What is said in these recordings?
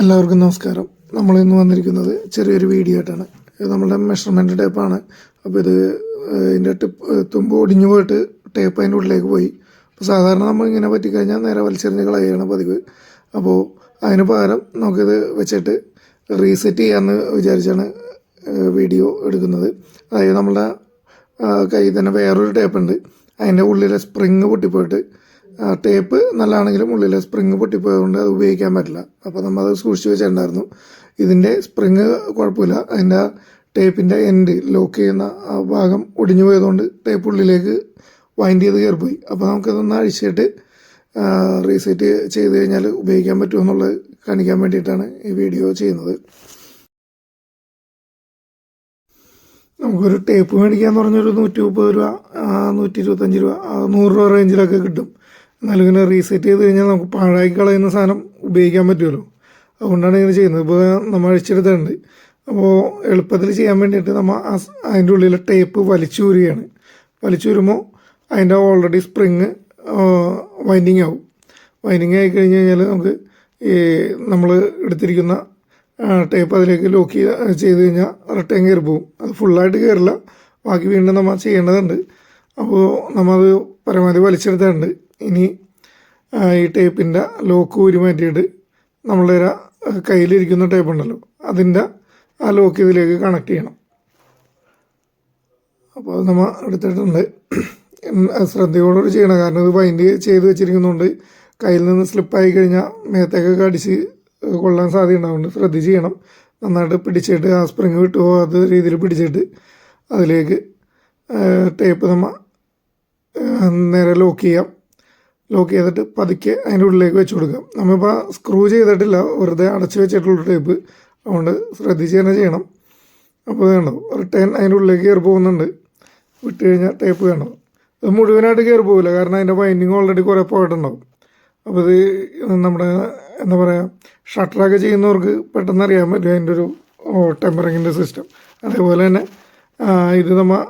എല്ലാവർക്കും നമസ്കാരം. നമ്മൾ ഇന്ന് വന്നിരിക്കുന്നത് ചെറിയൊരു വീഡിയോ ആയിട്ടാണ്. ഇത് നമ്മുടെ മെഷർമെന്റ് ടേപ്പാണ് അപ്പോൾ ഇത് ഇതിന്റെ ടിപ്പ് തുമ്പ് ഒടിഞ്ഞു പോയിട്ട് ടേപ്പ് അതിന്റെ ഉള്ളിലേക്ക് പോയി. അപ്പോൾ സാധാരണ നമ്മൾ ഇങ്ങനെ പറ്റിക്കഴിഞ്ഞാൽ നേരെ വലിച്ചെറിഞ്ഞ് കളയുകയാണ് പതിവ്. അപ്പോൾ അതിന് പകരം നമുക്കിത് വെച്ചിട്ട് റീസെറ്റ് ചെയ്യാമെന്ന് വിചാരിച്ചാണ് വീഡിയോ എടുക്കുന്നത്. അതായത് നമ്മളുടെ ആ, കയ്യിൽ തന്നെ വേറൊരു ടേപ്പ് ഉണ്ട്. അതിന്റെ ഉള്ളിലെ സ്പ്രിങ് പൊട്ടിപ്പോയിട്ട് ടേപ്പ് നല്ലതാണെങ്കിലും ഉള്ളിലെ സ്പ്രിങ് പൊട്ടിപ്പോയതുകൊണ്ട് അത് ഉപയോഗിക്കാൻ പറ്റില്ല. അപ്പോൾ നമ്മൾ അത് സൂക്ഷിച്ച് വെച്ചിട്ടുണ്ടായിരുന്നു. ഇതിന്റെ സ്പ്രിങ് കുഴപ്പമില്ല. അതിന്റെ ടേപ്പിന്റെ എൻഡ് ലോക്ക് ചെയ്യുന്ന ആ ഭാഗം ഒടിഞ്ഞു പോയതുകൊണ്ട് ടേപ്പ് ഉള്ളിലേക്ക് വൈൻഡ് ചെയ്ത് കയറിപ്പോയി. അപ്പോൾ നമുക്കതൊന്ന് അഴിച്ചിട്ട് റീസെറ്റ് ചെയ്ത് കഴിഞ്ഞാൽ ഉപയോഗിക്കാൻ പറ്റുമെന്നുള്ളത് കാണിക്കാൻ വേണ്ടിയിട്ടാണ് ഈ വീഡിയോ ചെയ്യുന്നത്. നമുക്കൊരു ടേപ്പ് മേടിക്കാന്ന് പറഞ്ഞൊരു നൂറ്റി മുപ്പത് രൂപ നൂറ്റി ഇരുപത്തഞ്ച് രൂപ നൂറ് രൂപ റേഞ്ചിലൊക്കെ കിട്ടും. എന്നാലും ഇങ്ങനെ റീസെറ്റ് ചെയ്ത് കഴിഞ്ഞാൽ നമുക്ക് പാഴാക്കി കളയുന്ന സാധനം ഉപയോഗിക്കാൻ പറ്റുമല്ലോ. അതുകൊണ്ടാണ് ഇങ്ങനെ ചെയ്യുന്നത്. ഇപ്പോൾ നമ്മൾ അഴിച്ചെടുത്തിട്ടുണ്ട്. അപ്പോൾ എളുപ്പത്തിൽ ചെയ്യാൻ വേണ്ടിയിട്ട് നമ്മൾ അതിന്റെ ഉള്ളിലെ ടേപ്പ് വലിച്ചൂരുകയാണ് വലിച്ചൂരുമ്പോൾ അതിന്റെ ഓൾറെഡി സ്പ്രിങ് വൈൻഡിങ് ആവും. വൈൻഡിങ് ആയി കഴിഞ്ഞ് കഴിഞ്ഞാൽ നമുക്ക് ഈ നമ്മൾ എടുത്തിരിക്കുന്ന ടേപ്പ് അതിലേക്ക് ലോക്ക് ചെയ്ത് ചെയ്ത് കഴിഞ്ഞാൽ റിട്ടേൺ കയറി പോകും അത് ഫുള്ളായിട്ട് കയറില്ല. ബാക്കി വീണ്ടും നമ്മൾ ചെയ്യേണ്ടതുണ്ട്. അപ്പോൾ നമ്മളത് പരമാവധി വലിച്ചെടുത്തിട്ടുണ്ട്. ഇനി ഈ ടേപ്പിന്റെ ലോക്ക് ഊരി മാറ്റിയിട്ട് നമ്മളുടെ കയ്യിലിരിക്കുന്ന ടേപ്പ് ഉണ്ടല്ലോ അതിന്റെ ആ ലോക്ക് ഇതിലേക്ക് കണക്ട് ചെയ്യണം. അപ്പോൾ നമ്മൾ എടുത്തിട്ടുണ്ട്. ശ്രദ്ധയോടുകൂടി ചെയ്യണം. കാരണം ഇത് ബൈൻഡ് ചെയ്ത് വെച്ചിരിക്കുന്നതുകൊണ്ട് കയ്യിൽ നിന്ന് സ്ലിപ്പായി കഴിഞ്ഞാൽ മേത്തേക്കൊക്കെ അടിച്ച് കൊള്ളാൻ സാധ്യത ഉണ്ടാവുന്നത് ശ്രദ്ധിച്ച് ചെയ്യണം. നന്നായിട്ട് പിടിച്ചിട്ട് ആ സ്പ്രിങ് വിട്ടു പോകാത്ത രീതിയിൽ പിടിച്ചിട്ട് അതിലേക്ക് ടേപ്പ് നമ്മൾ നേരെ ലോക്ക് ചെയ്യാം. ലോക്ക് ചെയ്തിട്ട് പതുക്കെ അതിന്റെ ഉള്ളിലേക്ക് വെച്ച് കൊടുക്കാം നമ്മളിപ്പോൾ സ്ക്രൂ ചെയ്തിട്ടില്ല വെറുതെ അടച്ചു വെച്ചിട്ടുള്ള ടേപ്പ് അതുകൊണ്ട് ശ്രദ്ധിച്ച് തന്നെ ചെയ്യണം. അപ്പോൾ വേണം റിട്ടേൺ അതിന്റെ ഉള്ളിലേക്ക് കയറി പോകുന്നുണ്ട്. വിട്ട് കഴിഞ്ഞാൽ ടേപ്പ് വേണം ഇത് മുഴുവനായിട്ട് കയറി പോകില്ല കാരണം അതിന്റെ വൈൻഡിങ് ഓൾറെഡി കുറേ പോയിട്ടുണ്ടാവും. അപ്പോൾ ഇത് നമ്മുടെ എന്താ പറയുക ഷട്ടറൊക്കെ ചെയ്യുന്നവർക്ക് പെട്ടെന്ന് അറിയാൻ പറ്റും അതിന്റെ ഒരു ടെമ്പറിങ്ങിന്റെ സിസ്റ്റം അതേപോലെ തന്നെ ഇത് നമ്മൾ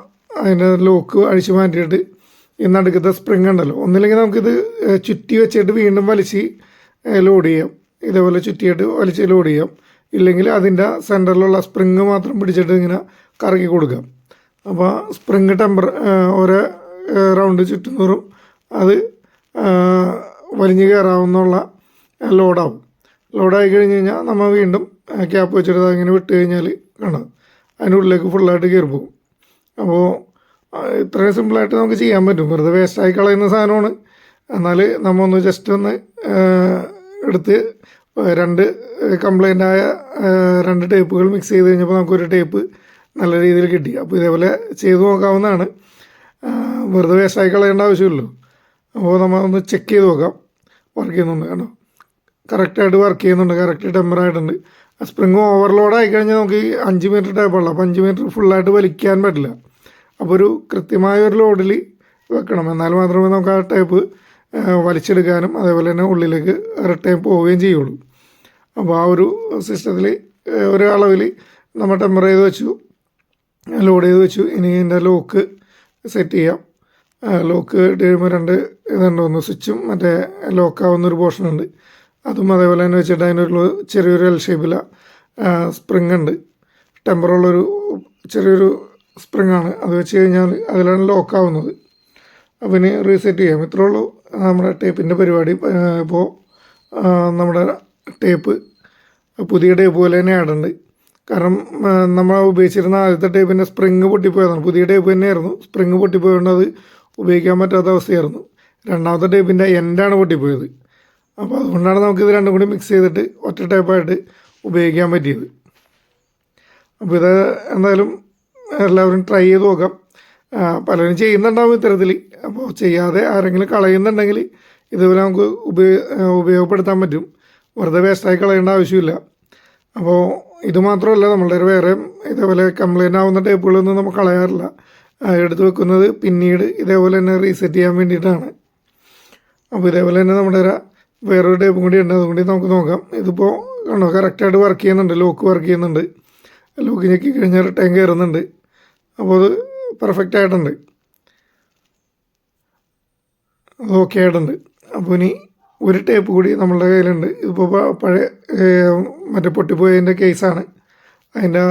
അതിന്റെ ലോക്ക് അഴിച്ചു മാറ്റിയിട്ട് ഈ നടുക്കത്തെ സ്പ്രിങ് ഉണ്ടല്ലോ. ഒന്നില്ലെങ്കിൽ നമുക്കിത് ചുറ്റി വെച്ചിട്ട് വീണ്ടും വലിച്ച് ലോഡ് ചെയ്യാം. ഇതേപോലെ ചുറ്റിയിട്ട് വലിച്ച് ലോഡ് ചെയ്യാം. ഇല്ലെങ്കിൽ അതിന്റെ സെന്ററിലുള്ള സ്പ്രിങ് മാത്രം പിടിച്ചിട്ട് ഇങ്ങനെ കറക്കി കൊടുക്കാം അപ്പോൾ സ്പ്രിങ് ടെമ്പർ ഓരോ റൗണ്ട് ചുറ്റുന്നോറും അത് വലിഞ്ഞു കയറാവുന്നുള്ള ലോഡാവും ലോഡായി കഴിഞ്ഞ് കഴിഞ്ഞാൽ നമ്മൾ വീണ്ടും ക്യാപ്പ് വെച്ചിട്ട് അതിങ്ങനെ വിട്ട് കഴിഞ്ഞാൽ കാണാം. അതിനുള്ളിലേക്ക് ഫുള്ളായിട്ട് കയറി പോകും. അപ്പോൾ ഇത്രയും സിമ്പിളായിട്ട് നമുക്ക് ചെയ്യാൻ പറ്റും. വെറുതെ വേസ്റ്റായി കളയുന്ന സാധനമാണ്. എന്നാൽ നമ്മൾ ഒന്ന് ജസ്റ്റ് ഒന്ന് എടുത്ത് രണ്ട് കംപ്ലൈന്റ് ആയ രണ്ട് ടേപ്പുകൾ മിക്സ് ചെയ്ത് കഴിഞ്ഞപ്പോൾ നമുക്കൊരു ടേപ്പ് നല്ല രീതിയിൽ കിട്ടി. അപ്പോൾ ഇതേപോലെ ചെയ്ത് നോക്കാവുന്നതാണ്. വെറുതെ വേസ്റ്റായി കളയേണ്ട ആവശ്യമില്ലല്ലോ. അപ്പോൾ നമ്മൾ ഒന്ന് ചെക്ക് ചെയ്ത് നോക്കാം. വർക്ക് ചെയ്യുന്നുണ്ട്. കണ്ടോ കറക്റ്റായിട്ട് വർക്ക് ചെയ്യുന്നുണ്ട്. കറക്റ്റ് ടെമ്പറായിട്ടുണ്ട് സ്പ്രിങ് ഓവർലോഡ് ആയി കഴിഞ്ഞാൽ നമുക്ക് അഞ്ച് മീറ്റർ ടേപ്പുള്ള അപ്പോൾ അഞ്ച് മീറ്റർ ഫുള്ളായിട്ട് വലിക്കാൻ പറ്റില്ല. അപ്പോൾ ഒരു കൃത്യമായ ഒരു ലോഡിൽ വെക്കണം. എന്നാൽ മാത്രമേ നമുക്ക് ആ ടേപ്പ് വലിച്ചെടുക്കാനും അതേപോലെ തന്നെ ഉള്ളിലേക്ക് റിട്ടേൺ പോവുകയും ചെയ്യുള്ളൂ. അപ്പോൾ ആ ഒരു സിസ്റ്റത്തിൽ ഒരു അളവിൽ നമ്മൾ ടെമ്പർ ചെയ്ത് വെച്ചു ലോഡ് ചെയ്ത് വെച്ചു. ഇനി ഇതിന്റെ ലോക്ക് സെറ്റ് ചെയ്യാം. ലോക്ക് ഇട്ട് കഴിയുമ്പോൾ രണ്ട് ഇതുണ്ട്. ഒന്ന് സ്വിച്ചും മറ്റേ ലോക്കാവുന്ന ഒരു പോർഷൻ ഉണ്ട്. അതും അതേപോലെ തന്നെ വെച്ചിട്ട് അതിനൊരു ചെറിയൊരു എൽ ഷേപ്പില സ്പ്രിങ് ഉണ്ട്. ടെമ്പറുള്ളൊരു ചെറിയൊരു സ്പ്രിങ് ആണ് അത് വെച്ച് കഴിഞ്ഞാൽ അതിലാണ് ലോക്കാവുന്നത്. ഇനി റീസെറ്റ് ചെയ്യാം. ഇത്രേ ഉള്ളൂ. നമ്മുടെ ടേപ്പിന്റെ പരിപാടി. ഇപ്പോൾ നമ്മുടെ ടേപ്പ് പുതിയ ടേപ്പ് പോലെ തന്നെ ആടുണ്ട് കാരണം നമ്മൾ ഉപയോഗിച്ചിരുന്ന ആദ്യത്തെ ടേപ്പിന്റെ സ്പ്രിങ് പൊട്ടിപ്പോയതാണ്. പുതിയ ടേപ്പ് തന്നെയായിരുന്നു. സ്പ്രിങ് പൊട്ടിപ്പോയതുകൊണ്ട് അത് ഉപയോഗിക്കാൻ പറ്റാത്ത അവസ്ഥയായിരുന്നു. രണ്ടാമത്തെ ടേപ്പിന്റെ എൻഡാണ് പൊട്ടിപ്പോയത്. അപ്പോൾ അതുകൊണ്ടാണ് നമുക്കിത് രണ്ടും കൂടി മിക്സ് ചെയ്തിട്ട് ഒറ്റ ടേപ്പായിട്ട് ഉപയോഗിക്കാൻ പറ്റിയത്. അപ്പോൾ ഇത് എന്തായാലും എല്ലാവരും ട്രൈ ചെയ്ത് നോക്കാം. പലരും ചെയ്യുന്നുണ്ടാവും ഇത്തരത്തിൽ. അപ്പോൾ ചെയ്യാതെ ആരെങ്കിലും കളയുന്നുണ്ടെങ്കിൽ ഇതുപോലെ നമുക്ക് ഉപയോഗ ഉപയോഗപ്പെടുത്താൻ പറ്റും. വെറുതെ വേസ്റ്റായി കളയേണ്ട ആവശ്യമില്ല. അപ്പോൾ ഇത് മാത്രമല്ല നമ്മളുടെ വേറെ ഇതേപോലെ കംപ്ലൈന്റ് ആവുന്ന ടേപ്പുകളൊന്നും നമ്മൾ കളയാറില്ല. എടുത്തു വെക്കുന്നത് പിന്നീട് ഇതേപോലെ തന്നെ റീസെറ്റ് ചെയ്യാൻ വേണ്ടിയിട്ടാണ്. അപ്പോൾ ഇതേപോലെ തന്നെ നമ്മുടെ വേറൊരു ടേപ്പും കൂടി ഉണ്ട്. അതുകൊണ്ട് നമുക്ക് നോക്കാം. ഇതിപ്പോൾ കണ്ടോ കറക്റ്റായിട്ട് വർക്ക് ചെയ്യുന്നുണ്ട്. ലോക്ക് വർക്ക് ചെയ്യുന്നുണ്ട്. ലോക്ക് ഞെക്കി കഴിഞ്ഞാൽ ടൈം കയറുന്നുണ്ട്. അപ്പോൾ അത് പെർഫെക്റ്റ് ആയിട്ടുണ്ട്. അത് ഓക്കെ ആയിട്ടുണ്ട്. അപ്പോൾ ഇനി ഒരു ടേപ്പ് കൂടി നമ്മളുടെ കയ്യിലുണ്ട്. ഇതിപ്പോൾ പഴയ മറ്റേ പൊട്ടിപ്പോയതിന്റെ കേസാണ് അതിന്റെ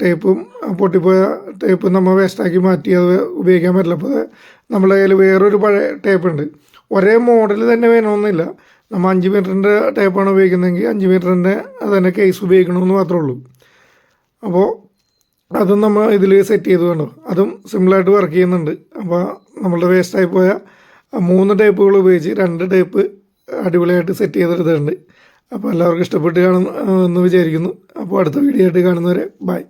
ടേപ്പും പൊട്ടിപ്പോയ ടേപ്പ് നമ്മൾ വേസ്റ്റാക്കി മാറ്റി. അത് ഉപയോഗിക്കാൻ പറ്റില്ല. അപ്പോൾ നമ്മുടെ കയ്യിൽ വേറൊരു പഴയ ടേപ്പ് ഉണ്ട്. ഒരേ മോഡൽ തന്നെ വേണമെന്നില്ല. നമ്മൾ അഞ്ച് മീറ്ററിന്റെ ടേപ്പാണ് ഉപയോഗിക്കുന്നതെങ്കിൽ അഞ്ച് മീറ്ററിന്റെ തന്നെ കേസ് ഉപയോഗിക്കണമെന്ന് മാത്രമേ ഉള്ളൂ. അപ്പോൾ അതും നമ്മൾ ഇതിൽ സെറ്റ് ചെയ്ത് വേണം. അതും സിമ്പിളായിട്ട് വർക്ക് ചെയ്യുന്നുണ്ട്. അപ്പോൾ നമ്മളുടെ വേസ്റ്റായി പോയ മൂന്ന് ടേപ്പുകൾ ഉപയോഗിച്ച് രണ്ട് ടേപ്പ് അടിപൊളിയായിട്ട് സെറ്റ് ചെയ്തെടുത്തിട്ടുണ്ട്. അപ്പോൾ എല്ലാവർക്കും ഇഷ്ടപ്പെട്ട് കാണുന്നു എന്ന് വിചാരിക്കുന്നു. അപ്പോൾ അടുത്ത വീഡിയോ ആയിട്ട് കാണുന്നവരെ ബൈ